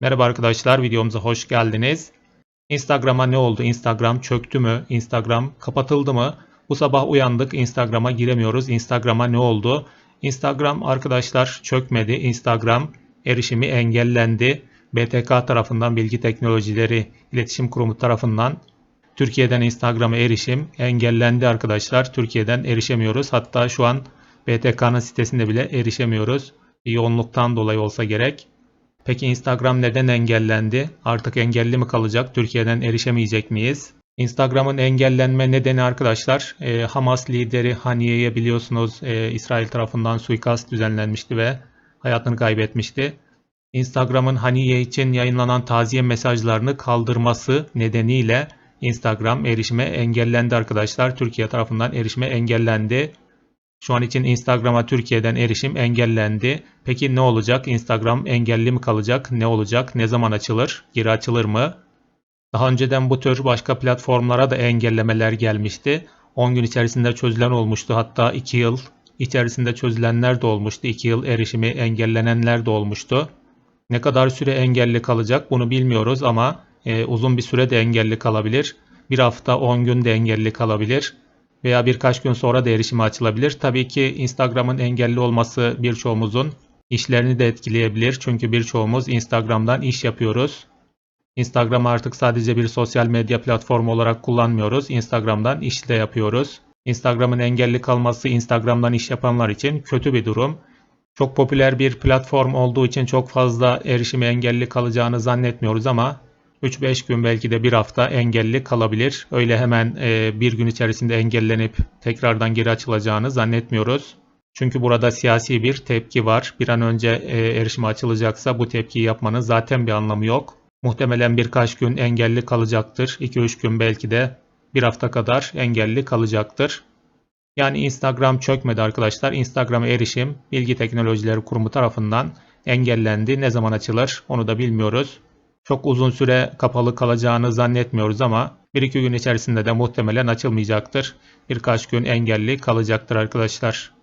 Merhaba arkadaşlar, videomuza hoş geldiniz. Instagram'a ne oldu? Instagram çöktü mü? Instagram kapatıldı mı? Bu sabah uyandık, Instagram'a giremiyoruz. Instagram'a ne oldu? Instagram arkadaşlar çökmedi. Instagram erişimi engellendi. BTK tarafından Bilgi Teknolojileri İletişim Kurumu tarafından Türkiye'den Instagram'a erişim engellendi arkadaşlar. Türkiye'den erişemiyoruz. Hatta şu an BTK'nın sitesinde bile erişemiyoruz. Yoğunluktan dolayı olsa gerek. Peki Instagram neden engellendi? Artık engelli mi kalacak? Türkiye'den erişemeyecek miyiz? Instagram'ın engellenme nedeni arkadaşlar e, Hamas lideri Haniye'ye biliyorsunuz e, İsrail tarafından suikast düzenlenmişti ve hayatını kaybetmişti. Instagram'ın Haniye için yayınlanan taziye mesajlarını kaldırması nedeniyle Instagram erişime engellendi arkadaşlar. Türkiye tarafından erişime engellendi. Şu an için Instagram'a Türkiye'den erişim engellendi. Peki ne olacak? Instagram engelli mi kalacak? Ne olacak? Ne zaman açılır? Geri açılır mı? Daha önceden bu tür başka platformlara da engellemeler gelmişti. 10 gün içerisinde çözülen olmuştu. Hatta 2 yıl içerisinde çözülenler de olmuştu. 2 yıl erişimi engellenenler de olmuştu. Ne kadar süre engelli kalacak bunu bilmiyoruz ama e, uzun bir süre de engelli kalabilir. Bir hafta 10 gün de engelli kalabilir veya birkaç gün sonra da erişime açılabilir. Tabii ki Instagram'ın engelli olması birçoğumuzun işlerini de etkileyebilir. Çünkü birçoğumuz Instagram'dan iş yapıyoruz. Instagram artık sadece bir sosyal medya platformu olarak kullanmıyoruz. Instagram'dan iş de yapıyoruz. Instagram'ın engelli kalması Instagram'dan iş yapanlar için kötü bir durum. Çok popüler bir platform olduğu için çok fazla erişime engelli kalacağını zannetmiyoruz ama 3-5 gün belki de bir hafta engelli kalabilir. Öyle hemen e, bir gün içerisinde engellenip tekrardan geri açılacağını zannetmiyoruz. Çünkü burada siyasi bir tepki var. Bir an önce e, erişime açılacaksa bu tepkiyi yapmanın zaten bir anlamı yok. Muhtemelen birkaç gün engelli kalacaktır. 2-3 gün belki de bir hafta kadar engelli kalacaktır. Yani Instagram çökmedi arkadaşlar. Instagram'a erişim Bilgi Teknolojileri Kurumu tarafından engellendi. Ne zaman açılır onu da bilmiyoruz. Çok uzun süre kapalı kalacağını zannetmiyoruz ama 1-2 gün içerisinde de muhtemelen açılmayacaktır. Birkaç gün engelli kalacaktır arkadaşlar.